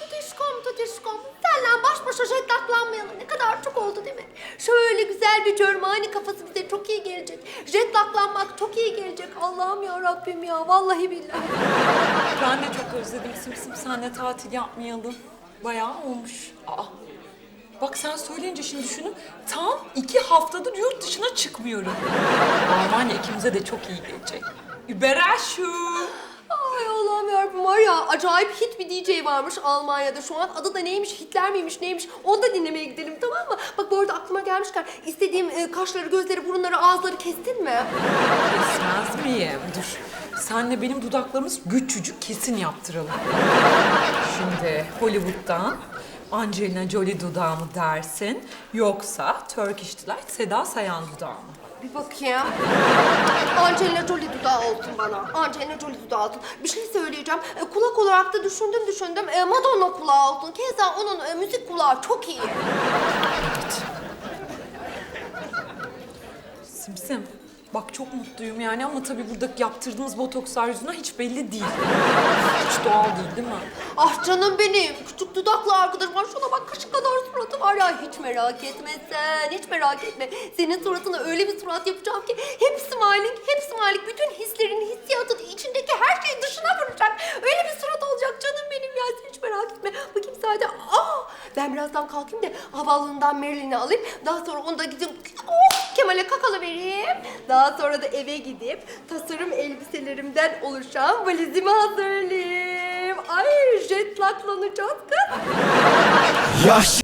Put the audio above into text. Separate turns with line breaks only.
tutuşkom tutuşkom. Senle baş başa jetlaklanmayalım. Ne kadar çok oldu değil mi? Şöyle güzel bir Germani kafası bize çok iyi gelecek. Jetlaklanmak çok iyi gelecek. Allah'ım ya Rabbim ya. Vallahi billahi.
Ben de çok özledim Simsim. Senle tatil yapmayalım. Bayağı olmuş. Aa. Bak sen söyleyince şimdi düşünün. Tam iki haftadır yurt dışına çıkmıyorum. Almanya ikimize de çok iyi gelecek. Überraschung.
Ay Allah'ım yarabbim var ya acayip hit bir DJ varmış Almanya'da şu an. Adı da neymiş, Hitler miymiş neymiş onu da dinlemeye gidelim tamam mı? Bak bu arada aklıma gelmişken istediğim e, kaşları, gözleri, burunları, ağızları kestin mi?
Kesmez miyim? Dur. Senle benim dudaklarımız küçücük kesin yaptıralım. Şimdi Hollywood'dan Angelina Jolie dudağı mı dersin yoksa Turkish Delight Seda Sayan dudağı mı?
Bir bakayım. Angelina Jolie dudağı olsun bana. Angelina Jolie dudağı olsun. Bir şey söyleyeceğim. E, kulak olarak da düşündüm düşündüm. E, Madonna kulağı olsun. Keza onun e, müzik kulağı çok iyi.
Simsim. Bak çok mutluyum yani ama tabii buradaki yaptırdığımız botokslar yüzünden hiç belli değil. Hiç doğal değil değil mi?
Ah canım benim. Küçük dudaklı arkadaşım var. Şuna bak kaşık kadar suratı var ya. Hiç merak etme sen. Hiç merak etme. Senin suratına öyle bir surat yapacağım ki hep smiling, hep smiling. Bütün hislerin, hissiyatın içindeki her şeyi dışına vuracak. Öyle bir surat olacak canım benim ya. Sen hiç merak etme. Bakayım sadece. Aa, ben birazdan kalkayım da havaalanından Marilyn'i alayım. Daha sonra onu da gidip oh, Kemal'e kakalı vereyim. Daha sonra da eve gidip tasarım elbiselerimden oluşan valizimi hazırlayayım. Ay jetlaklanacağız kız.
Yaş